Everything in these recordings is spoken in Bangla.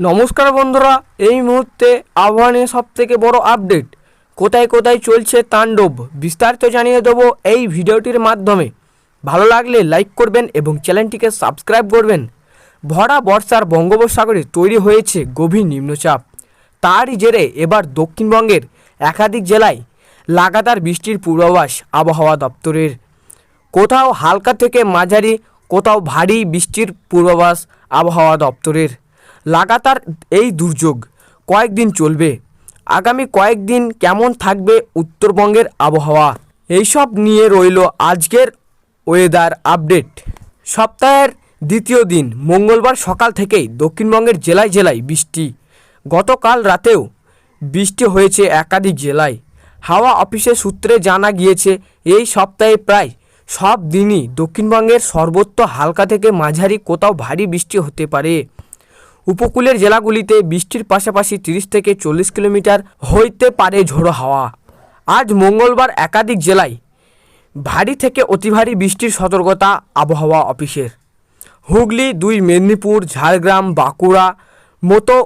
নমস্কার বন্ধুরা, এই মুহূর্তে সব থেকে বড় আপডেট। কোথায় কোথায় চলছে তাণ্ডব, বিস্তারিত জানিয়ে দেবো এই ভিডিওটির মাধ্যমে। ভালো লাগলে লাইক করবেন এবং চ্যানেলটিকে সাবস্ক্রাইব করবেন। ভরা বর্ষার বঙ্গোপসাগরে তৈরি হয়েছে গভীর নিম্নচাপ। তারই জেরে এবার দক্ষিণবঙ্গের একাধিক জেলায় লাগাতার বৃষ্টির পূর্বাভাস আবহাওয়া দপ্তরের। কোথাও হালকা থেকে মাঝারি, কোথাও ভারী বৃষ্টির পূর্বাভাস আবহাওয়া দপ্তরের। লাগাতার এই দুর্যোগ কয়েকদিন চলবে। আগামী কয়েকদিন কেমন থাকবে উত্তরবঙ্গের আবহাওয়া? এইসব নিয়ে রইল আজকের ওয়েদার আপডেট সপ্তাহের দ্বিতীয় দিন, মঙ্গলবার সকাল থেকেই দক্ষিণবঙ্গের জেলায় জেলায় বৃষ্টি। গতকাল রাতেও বৃষ্টি হয়েছে একাধিক জেলায়। হাওয়া অফিসের সূত্রে জানা গিয়েছে, এই সপ্তাহে প্রায় সব দিনই দক্ষিণবঙ্গের সর্বত্র হালকা থেকে মাঝারি কোথাও ভারী বৃষ্টি হতে পারে। উপকূলের জেলাগুলিতে বৃষ্টির পাশাপাশি তিরিশ থেকে চল্লিশ কিলোমিটার হইতে পারে ঝোড়ো হাওয়া। আজ মঙ্গলবার একাধিক জেলায় ভারী থেকে অতি ভারী বৃষ্টির সতর্কতা আবহাওয়া অফিসের। হুগলি, দুই মেদিনীপুর, ঝাড়গ্রাম, বাঁকুড়া মতো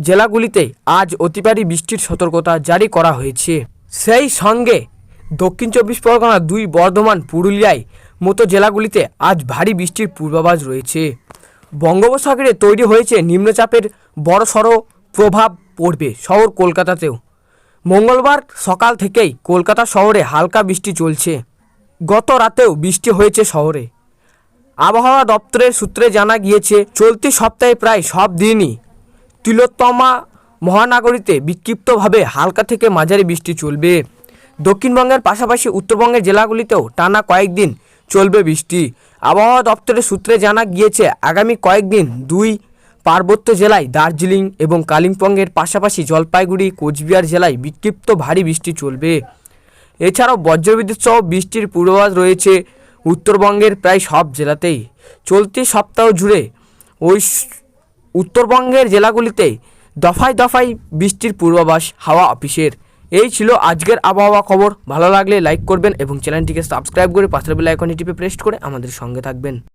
জেলাগুলিতে আজ অতি ভারী বৃষ্টির সতর্কতা জারি করা হয়েছে। সেই সঙ্গে দক্ষিণ চব্বিশ পরগনা, দুই বর্ধমান, পুরুলিয়ায় মতো জেলাগুলিতে আজ ভারী বৃষ্টির পূর্বাভাস রয়েছে। বঙ্গোপসাগরে তৈরি হয়েছে নিম্নচাপের বড়সড় প্রভাব পড়বে শহর কলকাতাতেও। মঙ্গলবার সকাল থেকেই কলকাতা শহরে হালকা বৃষ্টি চলছে। গত রাতেও বৃষ্টি হয়েছে শহরে। আবহাওয়া দপ্তরের সূত্রে জানা গিয়েছে, চলতি সপ্তাহে প্রায় সব দিনই তিলোত্তমা মহানগরীতে বিক্ষিপ্তভাবে হালকা থেকে মাঝারি বৃষ্টি চলবে। দক্ষিণবঙ্গের পাশাপাশি উত্তরবঙ্গের জেলাগুলিতেও টানা কয়েকদিন চলবে বৃষ্টি। আবহাওয়া দপ্তরের সূত্রে জানা গিয়েছে, আগামী কয়েকদিন দুই পার্বত্য জেলায় দার্জিলিং এবং কালিম্পংয়ের পাশাপাশি জলপাইগুড়ি, কোচবিহার জেলায় বিক্ষিপ্ত ভারী বৃষ্টি চলবে। এছাড়াও বজ্রবিদ্যুৎ সহ বৃষ্টির পূর্বাভাস রয়েছে উত্তরবঙ্গের প্রায় সব জেলাতেই। চলতি সপ্তাহ জুড়ে ওই উত্তরবঙ্গের জেলাগুলিতে দফায় দফায় বৃষ্টির পূর্বাভাস হাওয়া অফিসের। এই ছিল আজকের আবহাওয়া খবর। ভালো লাগলে লাইক করবেন এবং চ্যানেলটিকে সাবস্ক্রাইব করে পাশের বেলা আইকনটি টিপে প্রেস করে আমাদের সঙ্গে থাকবেন।